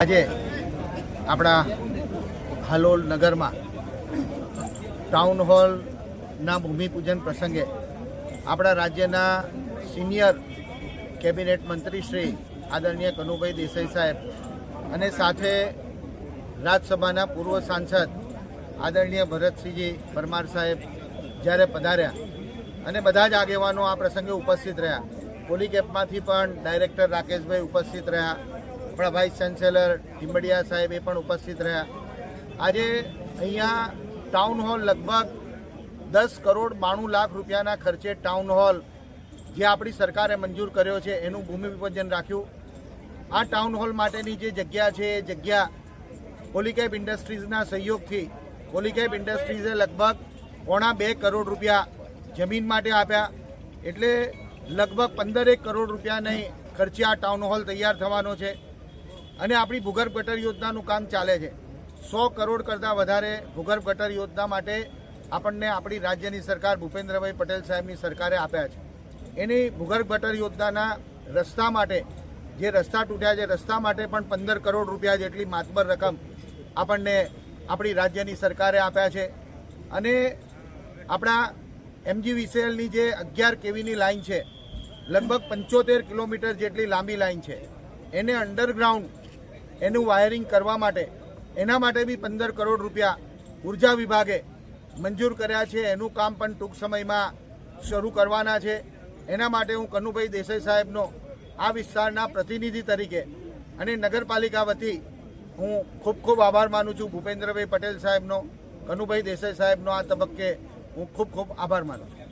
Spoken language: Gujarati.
આજે આપણા હાલોલ નગરમાં ટાઉન હોલના ભૂમિપૂજન પ્રસંગે આપણા રાજ્યના સિનિયર કેબિનેટ મંત્રી શ્રી આદરણીય કનુભાઈ દેસાઈ સાહેબ અને સાથે રાજ્યસભાના પૂર્વ સાંસદ આદરણીય ભરતસિંહજી પરમાર સાહેબ જ્યારે પધાર્યા અને બધા જ આગેવાનો આ પ્રસંગે ઉપસ્થિત રહ્યા. પોલીકેપમાંથી પણ ડાયરેક્ટર રાકેશભાઈ ઉપસ્થિત રહ્યા. આપણા વાઇસ ચાન્સેલર ટીમ્બડિયા સાહેબ એ પણ ઉપસ્થિત રહ્યા. આજે અહીંયા ટાઉન હોલ લગભગ દસ કરોડ બાણું લાખ રૂપિયાના ખર્ચે ટાઉન હોલ જે આપણી સરકારે મંજૂર કર્યો છે એનું ભૂમિપૂજન રાખ્યું. આ ટાઉન હોલ માટેની જે જગ્યા છે એ જગ્યા પોલીકેબ ઇન્ડસ્ટ્રીઝના સહયોગથી પોલીકેબ ઇન્ડસ્ટ્રીઝે લગભગ પોણા બે કરોડ રૂપિયા જમીન માટે આપ્યા. એટલે લગભગ પંદરેક કરોડ રૂપિયાની ખર્ચે આ ટાઉન હોલ તૈયાર થવાનો છે. અને આપણી ભૂગર્ભ ગટર યોજનાનું કામ ચાલે છે. સો કરોડ કરતાં વધારે ભૂગર્ભ ગટર યોજના માટે આપણને આપણી રાજ્યની સરકાર ભૂપેન્દ્રભાઈ પટેલ સાહેબની સરકારે આપ્યા છે. એની ભૂગર્ભ ગટર યોજનાના રસ્તા માટે, જે રસ્તા તૂટ્યા છે, રસ્તા માટે પણ પંદર કરોડ રૂપિયા જેટલી માતબર રકમ આપણને આપણી રાજ્યની સરકારે આપ્યા છે. અને આપણા એમજી વિસેલની જે અગિયાર કેવીની લાઈન છે, લગભગ પંચોતેર કિલોમીટર જેટલી લાંબી લાઇન છે. એને અંડરગ્રાઉન્ડ એનું વાયરિંગ કરવા માટે, એના માટે બી પંદર કરોડ રૂપિયા ઊર્જા વિભાગે મંજૂર કર્યા છે. એનું કામ પણ ટૂંક સમયમાં શરૂ કરવાના છે. એના માટે હું કનુભાઈ દેસાઈ સાહેબનો આ વિસ્તારના પ્રતિનિધિ તરીકે અને નગરપાલિકા વતી હું ખૂબ ખૂબ આભાર માનું છું. ભૂપેન્દ્રભાઈ પટેલ સાહેબનો, કનુભાઈ દેસાઈ સાહેબનો આ તબક્કે હું ખૂબ ખૂબ આભાર માનું છું.